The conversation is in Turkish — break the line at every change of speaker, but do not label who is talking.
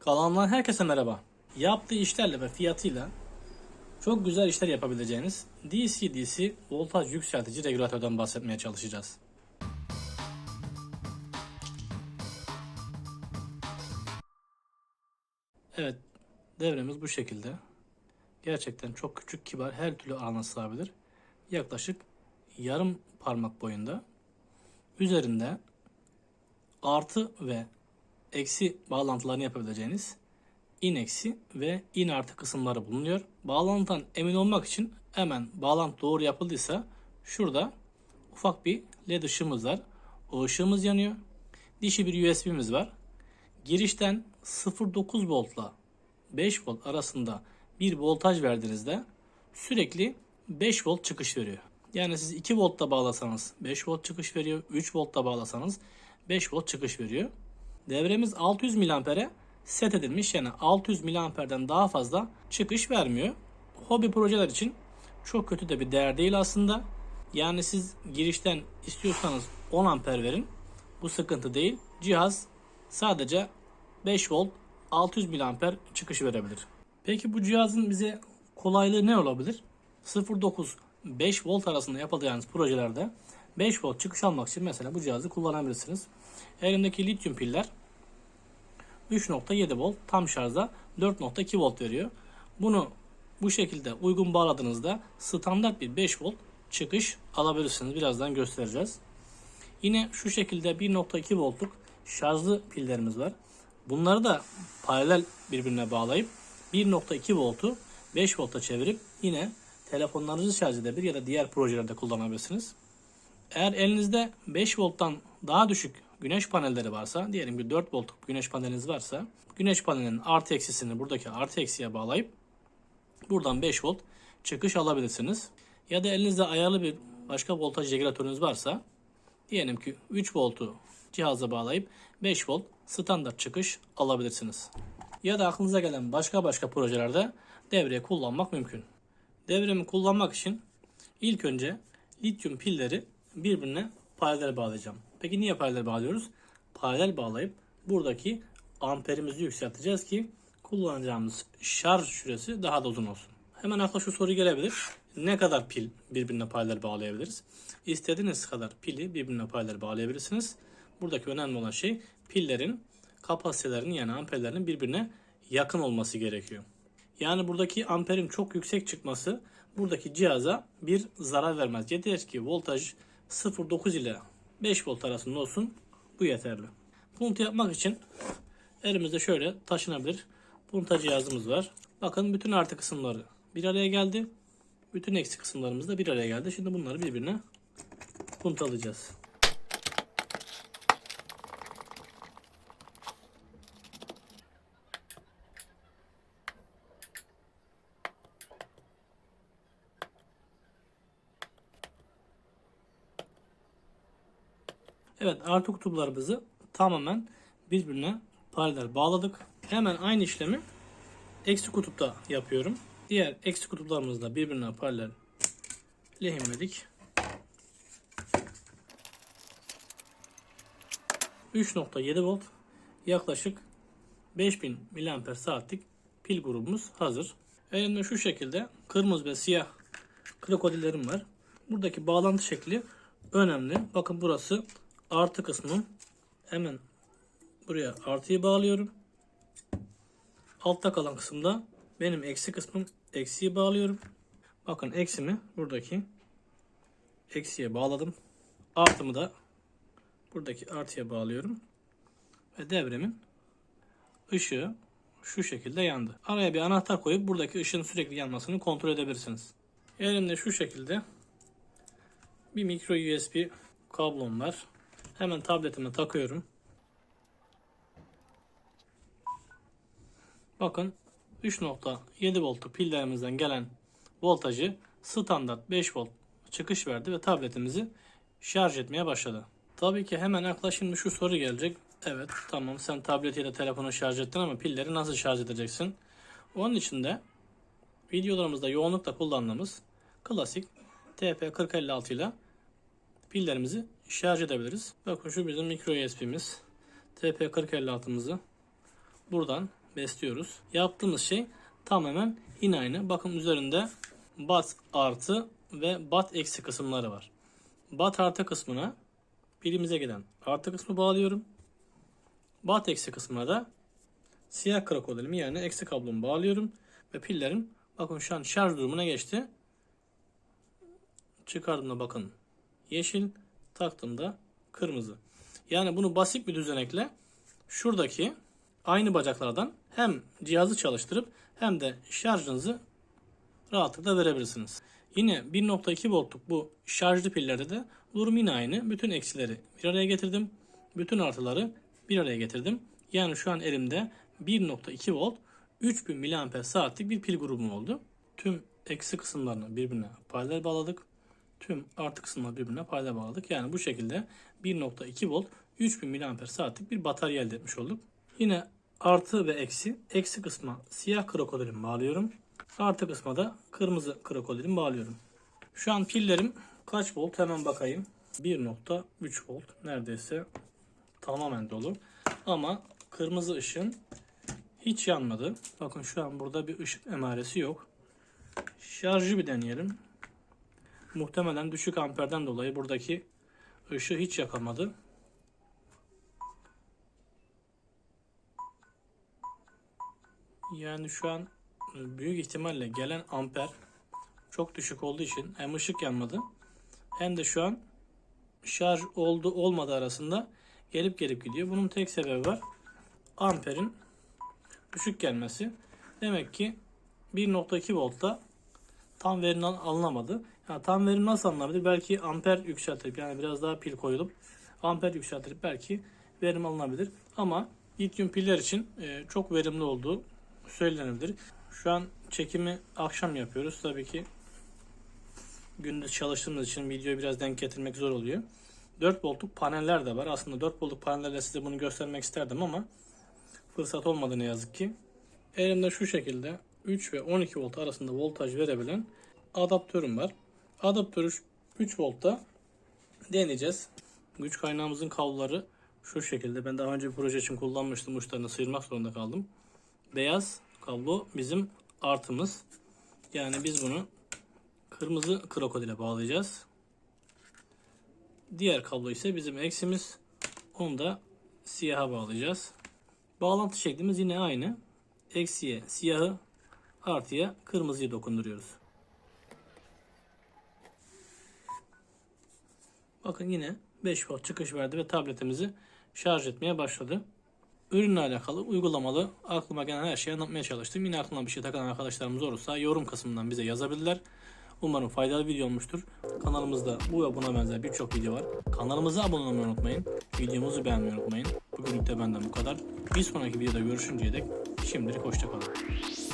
Kanalımdan herkese merhaba. Yaptığı işlerle ve fiyatıyla çok güzel işler yapabileceğiniz DC-DC voltaj yükseltici regülatörden bahsetmeye çalışacağız. Evet, devremiz bu şekilde. Gerçekten çok küçük, kibar, her türlü alana sığabilir. Yaklaşık yarım parmak boyunda. Üzerinde artı ve eksi bağlantılarını yapabileceğiniz in eksi ve in artı kısımları bulunuyor. Bağlantıdan emin olmak için hemen bağlantı doğru yapıldıysa şurada ufak bir led ışığımız var. O ışığımız yanıyor. Dişi bir USB'miz var. Girişten 0.9 voltla 5 volt arasında bir voltaj verdiğinizde sürekli 5 volt çıkış veriyor. Yani siz 2 voltta bağlasanız 5 volt çıkış veriyor. 3 voltta bağlasanız 5 volt çıkış veriyor. Devremiz 600 miliampere set edilmiş. Yani 600 miliamperden daha fazla çıkış vermiyor. Hobi projeler için çok kötü de bir değer değil aslında. Yani siz girişten istiyorsanız 10 amper verin. Bu sıkıntı değil. Cihaz sadece 5 volt 600 miliamper çıkış verebilir. Peki bu cihazın bize kolaylığı ne olabilir? 0.9 5 volt arasında yapacağınız projelerde 5 volt çıkış almak için mesela bu cihazı kullanabilirsiniz. Elimdeki lityum piller 3.7 volt tam şarjda 4.2 volt veriyor. Bunu bu şekilde uygun bağladığınızda standart bir 5 volt çıkış alabilirsiniz. Birazdan göstereceğiz. Yine şu şekilde 1.2 voltluk şarjlı pillerimiz var. Bunları da paralel birbirine bağlayıp 1.2 voltu 5 volta çevirip yine telefonlarınızı şarj edebilir ya da diğer projelerde kullanabilirsiniz. Eğer elinizde 5 volttan daha düşük güneş panelleri varsa, diyelim ki 4 voltluk güneş paneliniz varsa, güneş panelinin artı eksisini buradaki artı eksiye bağlayıp buradan 5 volt çıkış alabilirsiniz. Ya da elinizde ayarlı bir başka voltaj regülatörünüz varsa, diyelim ki 3 voltu cihaza bağlayıp 5 volt standart çıkış alabilirsiniz. Ya da aklınıza gelen başka başka projelerde devreye kullanmak mümkün. Devremi kullanmak için ilk önce lityum pilleri birbirine paralel bağlayacağım. Peki niye paralel bağlıyoruz? Paralel bağlayıp buradaki amperimizi yükselteceğiz ki kullanacağımız şarj süresi daha da uzun olsun. Hemen akla şu soru gelebilir. Ne kadar pil birbirine paralel bağlayabiliriz? İstediğiniz kadar pili birbirine paralel bağlayabilirsiniz. Buradaki önemli olan şey pillerin kapasitelerinin yani amperlerinin birbirine yakın olması gerekiyor. Yani buradaki amperin çok yüksek çıkması buradaki cihaza bir zarar vermez. Yeter ki voltaj 0.9 ile 5 volt arasında olsun. Bu yeterli. Puntu yapmak için elimizde şöyle taşınabilir punta cihazımız var. Bakın bütün artı kısımları bir araya geldi. Bütün eksi kısımlarımız da bir araya geldi. Şimdi bunları birbirine puntalayacağız. Evet artı kutuplarımızı tamamen birbirine paralel bağladık. Hemen aynı işlemi eksi kutupta yapıyorum. Diğer eksi kutuplarımızı da birbirine paralel lehimledik. 3.7 volt yaklaşık 5000 mAh saatlik pil grubumuz hazır. Elimde şu şekilde kırmızı ve siyah krokodillerim var. Buradaki bağlantı şekli önemli. Bakın burası artı kısmı. Hemen buraya artıyı bağlıyorum. Altta kalan kısımda benim eksi kısmım eksiyi bağlıyorum. Bakın eksimi buradaki eksiye bağladım. Artımı da buradaki artıya bağlıyorum. Ve devremin ışığı şu şekilde yandı. Araya bir anahtar koyup buradaki ışığın sürekli yanmasını kontrol edebilirsiniz. Elimde şu şekilde bir micro USB kablom var. Hemen tabletime takıyorum. Bakın 3.7 voltluk pillerimizden gelen voltajı standart 5 volt çıkış verdi ve tabletimizi şarj etmeye başladı. Tabii ki hemen akla şimdi şu soru gelecek. Evet tamam sen tabletiyle telefonu şarj ettin ama pilleri nasıl şarj edeceksin? Onun için de videolarımızda yoğunlukla kullandığımız klasik TP4056 ile pillerimizi şarj edebiliriz. Bakın şu bizim micro USB'miz. TP4056'mızı buradan besliyoruz. Yaptığımız şey tamamen yine aynı. Bakın üzerinde bat artı ve bat eksi kısımları var. Bat artı kısmına pilimize gelen artı kısmı bağlıyorum. Bat eksi kısmına da siyah krokodilimi yani eksi kablomu bağlıyorum. Ve pillerim bakın şu an şarj durumuna geçti. Çıkardığımda bakın yeşil, taktığımda kırmızı. Yani bunu basit bir düzenekle şuradaki aynı bacaklardan hem cihazı çalıştırıp hem de şarjınızı rahatlıkla verebilirsiniz. Yine 1.2 voltluk bu şarjlı pillerde de durum yine aynı. Bütün eksileri bir araya getirdim. Bütün artıları bir araya getirdim. Yani şu an elimde 1.2 volt 3000 mAh saatlik bir pil grubum oldu. Tüm eksi kısımlarını birbirine paralel bağladık. Tüm artı kısımları birbirine paralel bağladık. Yani bu şekilde 1.2 volt 3000 mAh saatlik bir batarya elde etmiş olduk. Yine artı ve eksi. Eksi kısma siyah krokodilimi bağlıyorum. Artı kısma da kırmızı krokodilimi bağlıyorum. Şu an pillerim kaç volt hemen bakayım. 1.3 volt neredeyse tamamen dolu. Ama kırmızı ışın hiç yanmadı. Bakın şu an burada bir ışık emaresi yok. Şarjı bir deneyelim. Muhtemelen düşük amperden dolayı buradaki ışığı hiç yakamadı. Yani şu an büyük ihtimalle gelen amper çok düşük olduğu için hem ışık yanmadı hem de şu an şarj oldu olmadı arasında gelip gelip gidiyor. Bunun tek sebebi var. Amperin düşük gelmesi. Demek ki 1.2 voltta tam verim al- alınamadı. Yani tam verim nasıl alınabilir? Belki amper yükseltilip yani biraz daha pil koyulup amper yükseltilip belki verim alınabilir. Ama lityum piller için e, çok verimli olduğu söylenebilir. Şu an çekimi akşam yapıyoruz. Tabii ki gündüz çalıştığımız için videoyu biraz denk getirmek zor oluyor. 4 voltluk paneller de var. Aslında 4 voltluk panellerle size bunu göstermek isterdim ama fırsat olmadı ne yazık ki. Elimde şu şekilde 3 ve 12 volt arasında voltaj verebilen adaptörüm var. Adaptörü 3 voltta deneyeceğiz. Güç kaynağımızın kabloları şu şekilde. Ben daha önce bir proje için kullanmıştım. Uçlarını sıyırmak zorunda kaldım. Beyaz kablo bizim artımız. Yani biz bunu kırmızı krokodile bağlayacağız. Diğer kablo ise bizim eksimiz. Onu da siyaha bağlayacağız. Bağlantı şeklimiz yine aynı. Eksiye siyahı, artıya kırmızıyı dokunduruyoruz. Bakın yine 5 volt çıkış verdi ve tabletimizi şarj etmeye başladı. Ürünle alakalı uygulamalı aklıma gelen her şeyi anlatmaya çalıştım. Yine aklına bir şey takan arkadaşlarımız olursa yorum kısmından bize yazabilirler. Umarım faydalı video olmuştur. Kanalımızda bu ve buna benzer birçok video var. Kanalımıza abone olmayı unutmayın. Videomuzu beğenmeyi unutmayın. Bugünlük de benden bu kadar. Bir sonraki videoda görüşünceye dek şimdilik hoşçakalın.